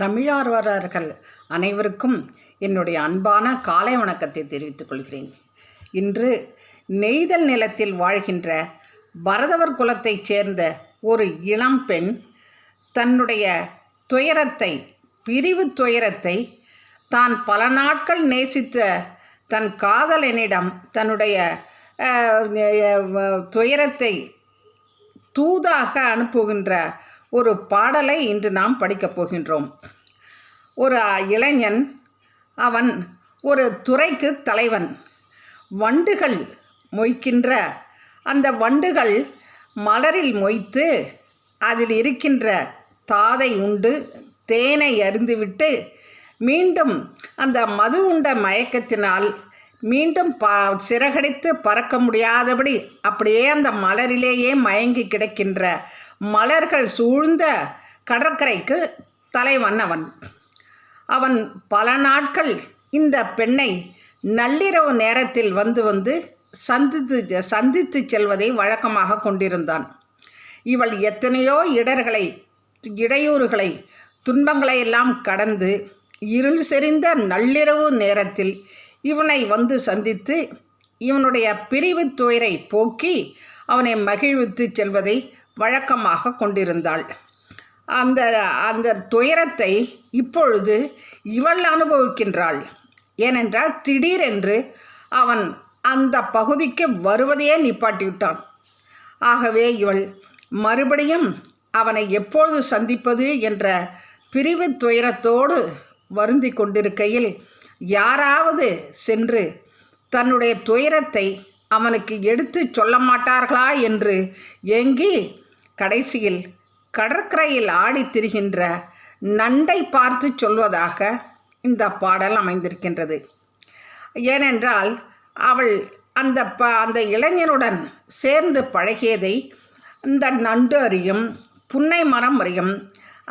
தமிழார்வலர்கள் அனைவருக்கும் என்னுடைய அன்பான காலை வணக்கத்தை தெரிவித்துக் கொள்கிறேன். இன்று நெய்தல் நிலத்தில் வாழ்கின்ற பரதவர் குலத்தைச் சேர்ந்த ஒரு இளம்பெண் தன்னுடைய துயரத்தை பிரிவு துயரத்தை தான் பல நாட்கள் நேசித்த தன் காதலனிடம் தன்னுடைய துயரத்தை தூதாக அனுப்புகின்ற ஒரு பாடலை இன்று நாம் படிக்கப் போகின்றோம். ஒரு இளைஞன் அவன் ஒரு துறைக்கு தலைவன். வண்டுகள் மொய்க்கின்ற அந்த வண்டுகள் மலரில் மொய்த்து அதில் இருக்கின்ற தாதை உண்டு தேனை அருந்துவிட்டு மீண்டும் அந்த மது உண்ட மயக்கத்தினால் மீண்டும் ப சிறகடித்து பறக்க முடியாதபடி அப்படியே அந்த மலரிலேயே மயங்கி கிடக்கின்ற மலர்கள் சூழ்ந்த கடற்கரைக்கு தலைவன் அவன் அவன் பல நாட்கள் இந்த பெண்ணை நள்ளிரவு நேரத்தில் வந்து வந்து சந்தித்து சந்தித்து செல்வதை வழக்கமாக கொண்டிருந்தான். இவள் எத்தனையோ இடர்களை இடையூறுகளை துன்பங்களை எல்லாம் கடந்து இருள் செறிந்த நள்ளிரவு நேரத்தில் இவனை வந்து சந்தித்து இவனுடைய பிரிவு துயரை போக்கி அவனை மகிழ்வித்து செல்வதை வழக்கமாக கொண்டிருந்தாள். அந்த அந்த துயரத்தை இப்பொழுது இவள் அனுபவிக்கின்றாள். ஏனென்றால் திடீரென்று அவன் அந்த பகுதிக்கு வருவதையே நிப்பாட்டிவிட்டான். ஆகவே இவள் மறுபடியும் அவனை எப்பொழுது சந்திப்பது என்ற பிரிவு துயரத்தோடு வருந்தி கொண்டிருக்கையில் யாராவது சென்று தன்னுடைய துயரத்தை அவனுக்கு எடுத்து சொல்ல மாட்டார்களா என்று ஏங்கி கடைசியில் கடற்கரையில் ஆடித் திரிகின்ற நண்டை பார்த்து சொல்வதாக இந்த பாடல் அமைந்திருக்கின்றது. ஏனென்றால் அவள் அந்த ப அந்த இளைஞனுடன் சேர்ந்து பழகியதை இந்த நண்டு அறியும் புன்னை மரம் அறியும்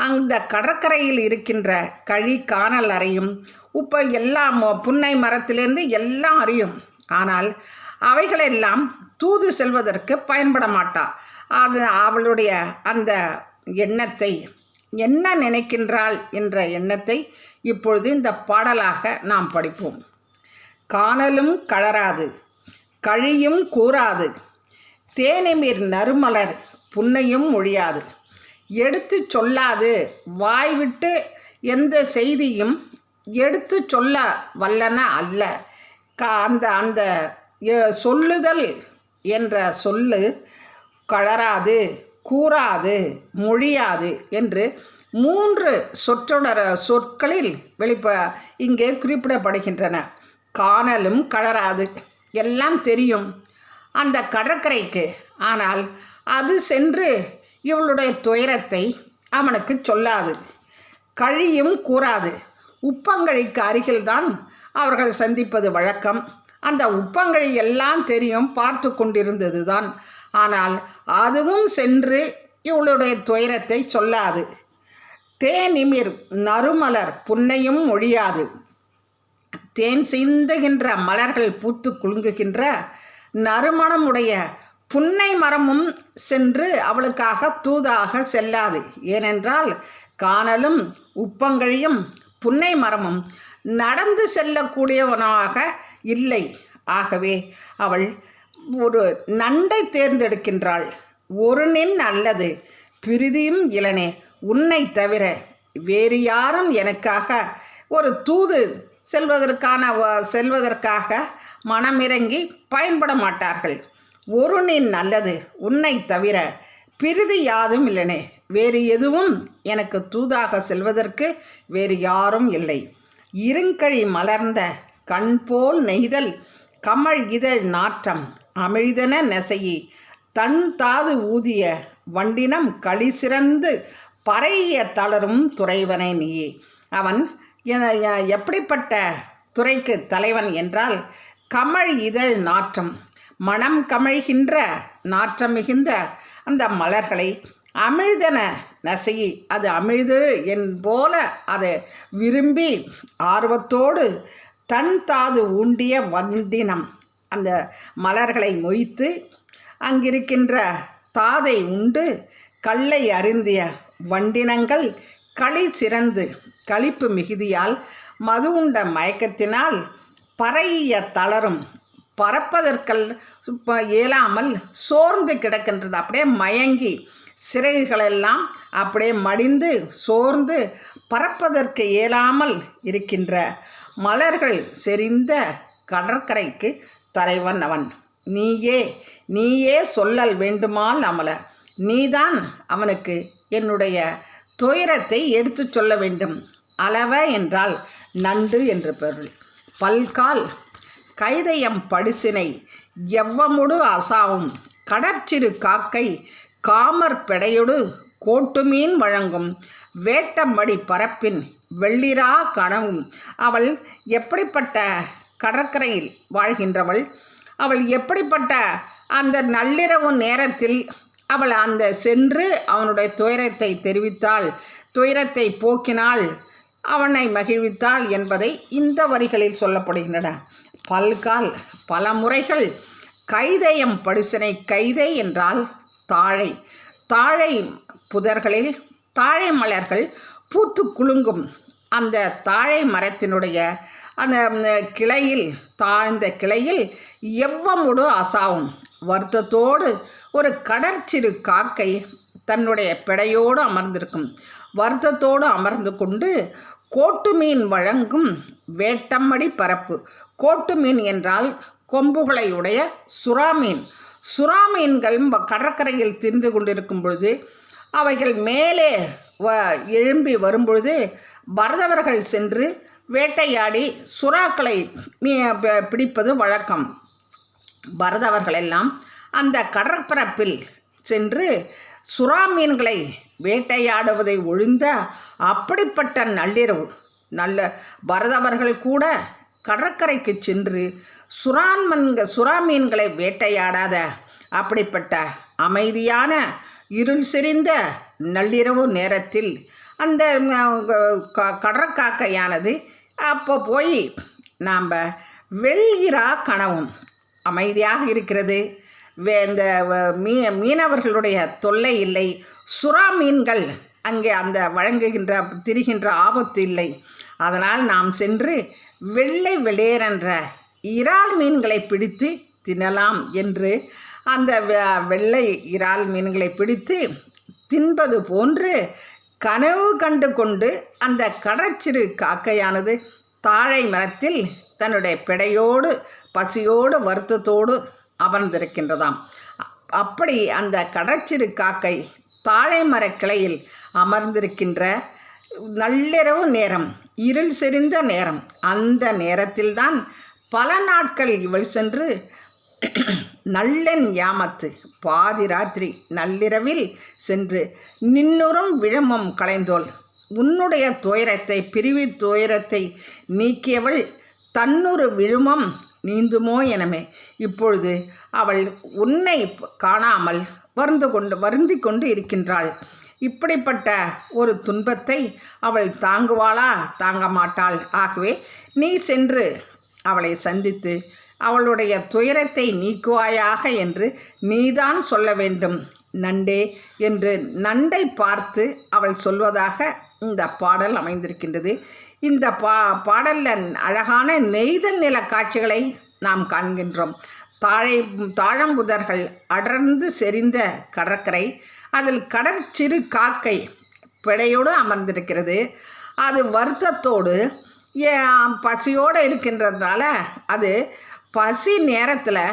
அந்த கடற்கரையில் இருக்கின்ற கழி காணல் அறியும் இப்போ எல்லாம் மொ- புன்னை மரத்திலிருந்து எல்லாம் அறியும் ஆனால் அவைகளெல்லாம் தூது செல்வதற்கு பயன்பட மாட்டா அது அவளுடைய அந்த எண்ணத்தை என்ன நினைக்கின்றாள் என்ற எண்ணத்தை இப்பொழுது இந்த பாடலாக நாம் படிப்போம். காணலும் கலராது கழியும் கூறாது தேனிமிர் நறுமலர் புன்னையும் மொழியாது எடுத்து சொல்லாது வாய் விட்டு எந்த செய்தியும் எடுத்து சொல்ல வல்லன அல்ல. க அந்த அந்த சொல்லுதல் என்ற சொல்லு கலராது கூறாது மொழியாது என்று மூன்று சொற்றொடர சொற்களில் வெளிப்ப இங்கே குறிப்பிடப்படுகின்றன. காணலும் கலராது எல்லாம் தெரியும். அந்த கடற்கரைக்கு ஆனால் அது சென்று இவளுடைய துயரத்தை அவனுக்கு சொல்லாது. கழியும் கூறாது. உப்பங்கழிக்கு அருகில்தான் அவர்கள் சந்திப்பது வழக்கம். அந்த உப்பங்கழி எல்லாம் தெரியும் பார்த்து கொண்டிருந்தது தான் ஆனால் அதுவும் சென்று இவளுடைய துயரத்தை சொல்லாது. தேனிமிர் நறுமலர் புன்னையும் ஒழியாது. தேன் சிந்துகின்ற மலர்கள் பூத்து குலுங்குகின்ற நறுமணமுடைய புன்னை மரமும் சென்று அவளுக்காக தூதாக செல்லாது. ஏனென்றால் காணலும் உப்பங்கழியும் புன்னை மரமும் நடந்து செல்லக்கூடியவனாக இல்லை. ஆகவே அவள் ஒரு நண்டை தேர்ந்தெடுக்கின்றாள். ஒரு நின் அல்லது பிரிதியும் இளனே உன்னை தவிர வேறு யாரும் எனக்காக ஒரு தூது செல்வதற்கான வ- செல்வதற்காக மனமிறங்கி பயன்பட மாட்டார்கள். ஒரு நின் நல்லது உன்னை தவிர பிரிதி யாதும் இல்லனே வேறு எதுவும் எனக்கு தூதாக செல்வதற்கு வேறு யாரும் இல்லை. இருங்கழி மலர்ந்த கண் போல் நெய்தல் கமழ் இதழ் நாற்றம் அமிழ்தன நெசையி. தன் தாது ஊதிய வண்டினம் களி சிறந்து பறைய தளரும் துறைவனை நீயே அவன் எப்படிப்பட்ட துறைக்கு தலைவன் என்றால் கமழ் இதழ் நாற்றம் மனம் கமழ்கின்ற நாற்றம் மிகுந்த அந்த மலர்களை அமிழ்தன நசையி. அது அமிழ்து என் போல அதை விரும்பி ஆர்வத்தோடு தன் தாது ஊண்டிய வண்டினம் அந்த மலர்களை மொய்த்து அங்கிருக்கின்ற தாதை உண்டு. கல்லை அருந்திய வண்டினங்கள் களி சிறந்து களிப்பு மிகுதியால் மது உண்ட மயக்கத்தினால் பறைய தளரும் பறப்பதற்கல் இயலாமல் சோர்ந்து கிடக்கின்றது. அப்படியே மயங்கி சிறகுகளெல்லாம் அப்படியே மடிந்து சோர்ந்து பறப்பதற்கு இயலாமல் இருக்கின்ற மலர்கள் செறிந்த கடற்கரைக்கு தலைவன் அவன். நீயே நீயே சொல்லல் வேண்டுமால் அமல நீதான் அவனுக்கு என்னுடைய துயரத்தை எடுத்துச் சொல்ல வேண்டும். அளவ என்றால் நண்டு என்று பொருள். பல்கால் கைதயம் படுசினை எவ்வமுடு அசாவும் கடற்சிறு காக்கை காமர் பெடையொடு கோட்டுமீன் வழங்கும் வேட்டமடி பரப்பின் வெள்ளிரா கனவும். அவள் எப்படிப்பட்ட கடற்கரையில் வாழ்கின்றவள். அவள் எப்படிப்பட்ட அந்த நள்ளிரவு நேரத்தில் அவள் அந்த சென்று அவனுடைய துயரத்தை தெரிவித்தாள் துயரத்தை போக்கினாள் அவனை மகிழ்வித்தாள் என்பதை இந்த வரிகளில் சொல்லப்படுகின்றன. பல்கால் பல முறைகள் கைதயம் படுசனை கைதை என்றால் தாழை. தாழை புதர்களில் தாழை மலர்கள் பூத்து குலுங்கும் அந்த தாழை மரத்தினுடைய அந்த கிளையில் தாழ்ந்த கிளையில் எவ்வமுடு அசாவும். வருத்தத்தோடு ஒரு கடற்சிறு காக்கை தன்னுடைய பிடையோடு அமர்ந்திருக்கும். வருத்தத்தோடு அமர்ந்து கொண்டு கோட்டு மீன் வழங்கும் வேட்டம்மடி பரப்பு. கோட்டு மீன் என்றால் கொம்புகளை உடைய சுறா மீன். சுறா மீன்கள் கடற்கரையில் திரிந்து கொண்டிருக்கும் பொழுது அவைகள் மேலே வ எழும்பி வரும்பொழுது பரதவர்கள் சென்று வேட்டையாடி சுறாக்களை மீ- பிடிப்பது வழக்கம். பரதவர்களெல்லாம் அந்த கடற்பரப்பில் சென்று சுறா மீன்களை வேட்டையாடுவதை ஒழிந்த அப்படிப்பட்ட நள்ளிரவு நல்ல பரதவர்கள் கூட கடற்கரைக்கு சென்று சுறான்மன்க சுறா மீன்களை வேட்டையாடாத அப்படிப்பட்ட அமைதியான இருள் செறிந்த நள்ளிரவு நேரத்தில் அந்த க- கடற்காக்கையானது அப்போ போய் நாம் வெள்கிறா கனவும். அமைதியாக இருக்கிறது. வே இந்த மீ மீனவர்களுடைய தொல்லை இல்லை. சுறா மீன்கள் அங்கே அந்த வழங்குகின்ற திரிகின்ற ஆபத்து இல்லை. அதனால் நாம் சென்று வெள்ளை வெளியேறென்ற இறால் மீன்களை பிடித்து தின்னலாம் என்று அந்த வெ- வெள்ளை இறால் மீன்களை பிடித்து தின்பது போன்று கனவு கண்டு கொண்டு அந்த கடற்சிறு காக்கையானது தாழை மரத்தில் தன்னுடைய பிடையோடு பசியோடு வருத்தத்தோடு அமர்ந்திருக்கின்றதாம். அப்படி அந்த கடற்சிறு காக்கை தாழை மரக்கிளையில் அமர்ந்திருக்கின்ற நள்ளிரவு நேரம் இருள் செறிந்த நேரம் அந்த நேரத்தில்தான் பல நாட்கள் இவள் சென்று நல்லென் யாமத்து. பாதி ராத்திரி நள்ளிரவில் சென்று நின்னுறும் விழமம் களைந்தோள். உன்னுடைய துயரத்தை பிரிவி துயரத்தை நீக்கியவள் தன்னுரு விழுமம் நீந்துமோ எனமே. இப்பொழுது அவள் உன்னை காணாமல் வருந்து கொண்டு வருந்தி கொண்டு இருக்கின்றாள். இப்படிப்பட்ட ஒரு துன்பத்தை அவள் தாங்குவாளா? தாங்க மாட்டாள். ஆகவே நீ சென்று அவளை சந்தித்து அவளுடைய துயரத்தை நீக்குவாயாக என்று நீதான் சொல்ல வேண்டும். நண்டே! என்று நண்டை பார்த்து அவள் சொல்வதாக இந்த பாடல் அமைந்திருக்கின்றது. இந்த பா பாடலில் அழகான நெய்தல் நில காட்சிகளை நாம் காண்கின்றோம். தாழை தாழம்புதர்கள் அடர்ந்து செறிந்த கடற்கரை அதில் கடற்சிறு காக்கை பிடையோடு அமர்ந்திருக்கிறது. அது வருத்தத்தோடு பசியோடு இருக்கின்றதுனால அது பசி நேரத்தில்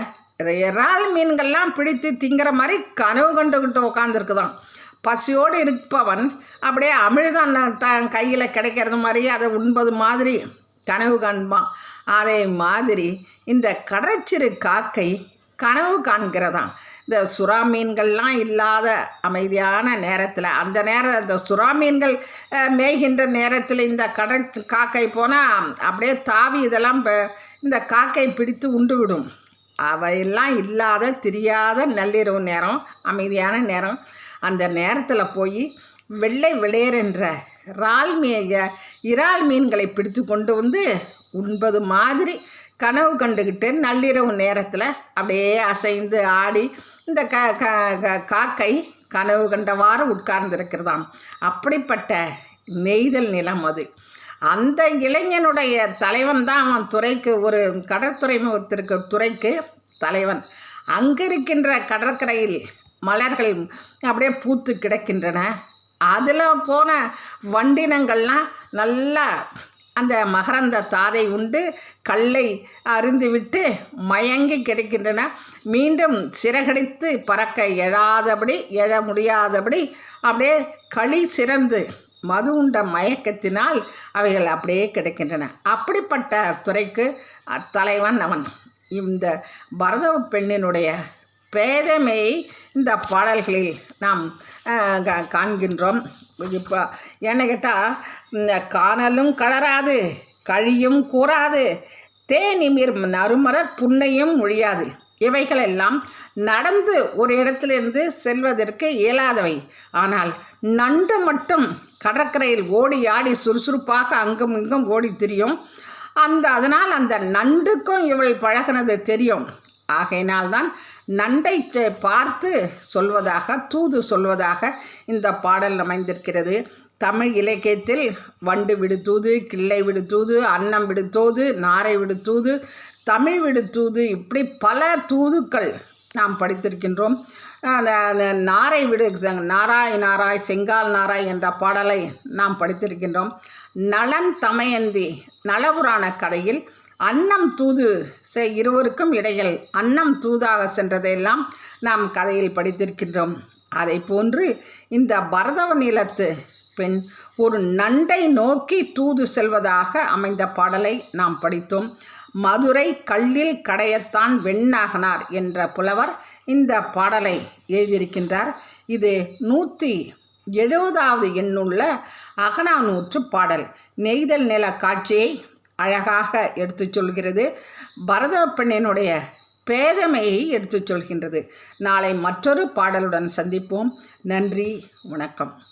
இறால் மீன்கள்லாம் பிடித்து திங்கிற மாதிரி கனவு கண்டுக்கிட்டு உட்காந்துருக்குதான் பசியோடு இருப்பவன் அப்படியே அமிழ்தான் தான் கையில் கிடைக்கிறது மாதிரி அதை உண்பது மாதிரி கனவு காண்பான். அதே மாதிரி இந்த கடற்சிறு காக்கை கனவு காண்கிறதாம் இந்த சுறா மீன்கள்லாம் இல்லாத அமைதியான நேரத்தில் அந்த நேரம் இந்த சுறா மீன்கள் மேய்கின்ற நேரத்தில் இந்த கடற் காக்கை போனால் அப்படியே தாவி இதெல்லாம் இப்போ இந்த காக்கை பிடித்து உண்டுவிடும் அவையெல்லாம் இல்லாத தெரியாத நள்ளிரவு நேரம் அமைதியான நேரம். அந்த நேரத்தில் போய் வெள்ளை விளையரென்ற இறால் மீ இறால் மீன்களை பிடித்து கொண்டு வந்து உண்பது மாதிரி கனவு கண்டுக்கிட்டு நள்ளிரவு நேரத்தில் அப்படியே அசைந்து ஆடி இந்த க க க- காக்கை கனவு கண்டவாறு உட்கார்ந்திருக்கிறதாம். அப்படிப்பட்ட நெய்தல் நிலம் அது. அந்த இளைஞனுடைய தலைவன் தான் அவன் துறைக்கு ஒரு கடற்துறைமுகத்திற்கு துறைக்கு தலைவன். அங்கே இருக்கின்ற கடற்கரையில் மலர்கள் அப்படியே பூத்து கிடக்கின்றன. அதில் போன வண்டினங்கள்லாம் நல்லா அந்த மகரந்த தாதை உண்டு கல்லை அருந்துவிட்டு மயங்கி கிடைக்கின்றன. மீண்டும் சிறகடித்து பறக்க எழாதபடி எழ முடியாதபடி அப்படியே களி சிறந்து மது உண்ட மயக்கத்தினால் அவைகள் அப்படியே கிடைக்கின்றன. அப்படிப்பட்ட துறைக்கு தலைவன் அவன். இந்த பரத பெண்ணினுடைய பேதமையை இந்த பாடல்களில் நாம் கா- காண்கின்றோம். இப்போ என்ன கேட்டால் இந்த காணலும் கலராது கழியும் கூறாது தேனிமிர் நறுமலர் புன்னையும் ஒழியாது. இவைகளெல்லாம் நடந்து ஒரு இடத்திலிருந்து செல்வதற்கு இயலாதவை. ஆனால் நண்டு மட்டும் கடற்கரையில் ஓடி ஆடி சுறுசுறுப்பாக அங்கும் இங்கும் ஓடி திரியும். அந்த அதனால் அந்த நண்டுக்கும் இவள் பழகினது தெரியும். ஆகையினால்தான் நண்டை செ- பார்த்து சொல்வதாக தூது சொல்வதாக இந்த பாடல் அமைந்திருக்கிறது. தமிழ் இலக்கியத்தில் வண்டு விடுத்தூது கிள்ளை விடுத்தூது அன்னம் விடுத்தூது நாரை விடுத்தூது தமிழ் விடுத்தூது இப்படி பல தூதுக்கள் நாம் படித்திருக்கின்றோம். அந்த அந்த நாரை விடு நாராய் நாராய் செங்கால் நாராய் என்ற பாடலை நாம் படித்திருக்கின்றோம். நலன் தமயந்தி நலபுராண கதையில் அன்னம் தூது செ- இருவருக்கும் இடையில் அன்னம் தூதாக சென்றதையெல்லாம் நாம் கதையில் படித்திருக்கின்றோம். அதை போன்று இந்த பரதவ நிலத்து பெண் ஒரு நண்டை நோக்கி தூது செல்வதாக அமைந்த பாடலை நாம் படித்தோம். மதுரை கல்லில் கடையத்தான் வெண்ணாகனார் என்ற புலவர் இந்த பாடலை எழுதியிருக்கின்றார். இது நூற்றி எழுபதாவது எண்ணுள்ள அகனானூற்று பாடல். நெய்தல் நில காட்சியை அழகாக எடுத்துச் சொல்கிறது. பரத பெண்ணினுடைய பேதமையை எடுத்துச் சொல்கின்றது. நாளை மற்றொரு பாடலுடன் சந்திப்போம். நன்றி வணக்கம்.